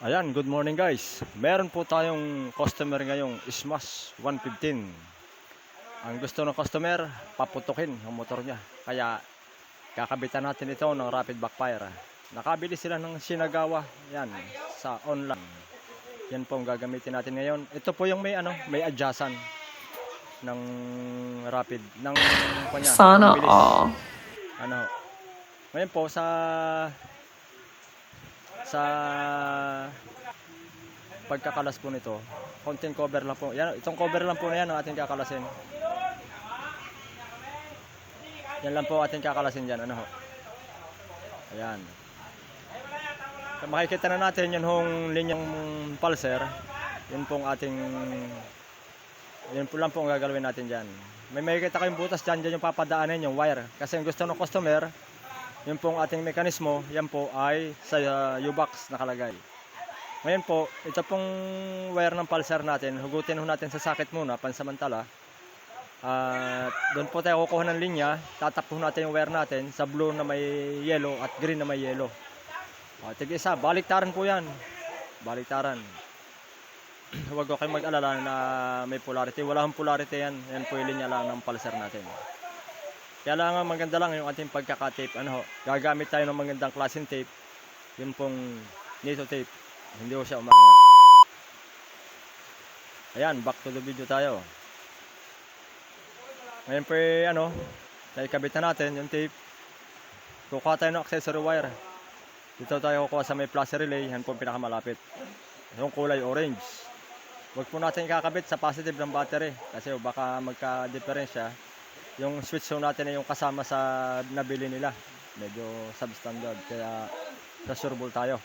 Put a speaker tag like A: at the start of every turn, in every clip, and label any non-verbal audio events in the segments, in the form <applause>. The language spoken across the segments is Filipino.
A: Ayan, good morning guys. Meron po tayong customer ngayong Smash 115. Ang gusto ng customer, paputukin ang motor niya. Kaya kakabitan natin ito ng rapid backfire. Nakabili sila ng Shinagawa, yan, sa online. Yan po ang gagamitin natin ngayon. Ito po yung may ano, may adjustan ng rapid ng kanya.
B: Sana all.
A: Ano? Ngayon po sa sa pagkakalas po nito, konting cover lang po. Yan, itong cover lang po na yan ang ating kakalasin. Yan lang po ating kakalasin dyan. Ano ho? Ayan. So, makikita na natin yun hong linyang pulser. Yun pong ating yun po lang po ang gagalawin natin dyan. May makikita kayong butas dyan, dyan yung papadaanin yung wire. Kasi ang gusto ng customer, yun pong ating mekanismo, yan po ay sa uh, U-box nakalagay. Ngayon po, ito pong wire ng pulser natin, hugutin ho natin sa socket muna, pansamantala. At doon po tayo kukuha ng linya, tatap ho natin yung wire natin sa blue na may yellow at green na may yellow. Uh, tig isa, baliktaran po yan. Baliktaran. <clears throat> Huwag ko kayong mag-alala na may polarity. Wala hong polarity yan. Yan po yung linya lang ng pulser natin. Kaya lang ang maganda lang yung ating pagkakatape. Ano ho, gagamit tayo ng magandang klaseng tape. Yun pong nito tape. Hindi ko siya umaangat. Ayan, back to the video tayo. Ngayon po eh, ano, naikabit na natin yung tape. Kukuha tayo ng accessory wire. Dito tayo kukuha sa may plus relay. Yan po pinakamalapit. Yung kulay orange. Huwag po natin kakabit sa positive ng battery. Kasi baka magka-diferensya yung switch ho natin ay yung kasama sa nabili nila. Medyo substandard. Kaya sa sureball tayo.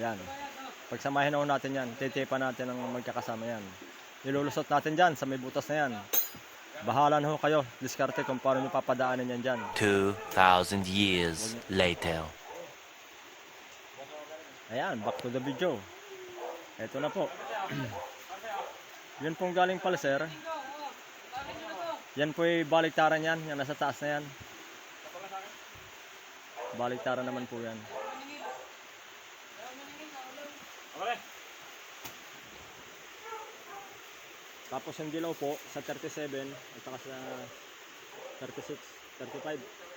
A: Ayan. Pagsamahin ho natin yan. Titipan natin ng magkakasama yan. Ilulusot natin dyan sa may butas na yan. Bahala na ho kayo. Diskarte kung paano nyo papadaanin yan dyan.
C: 2,000 years later.
A: Ayan, back to the video. Ito na po. <clears throat> Yun pong galing pulser. Yan po yung baliktaran yan. Yan nasa taas na yan. Baliktaran naman po yan. Tapos yung dilaw po sa 37 at saka sa 36, 35.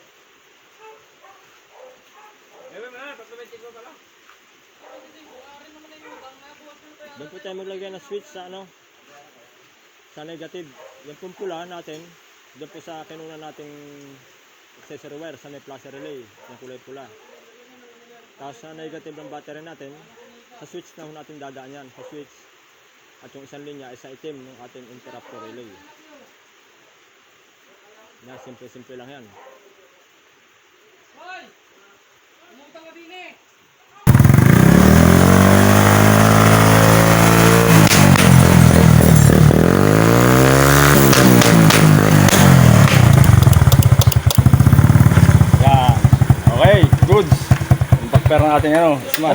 A: Doon po tayo maglagay ng switch sa ano sa negative. Yan pong pula natin. Doon po sa kinuna nating accessory wire sa may plus relay. Yung kulay pula. Tapos sa negative ng battery natin, sa switch na ho natin dadaan yan. Sa switch. At yung isang linya ay sa itim ng ating interrupter relay. Yan, simple-simple lang yan. Goods. Yung backpair natin ano, smash.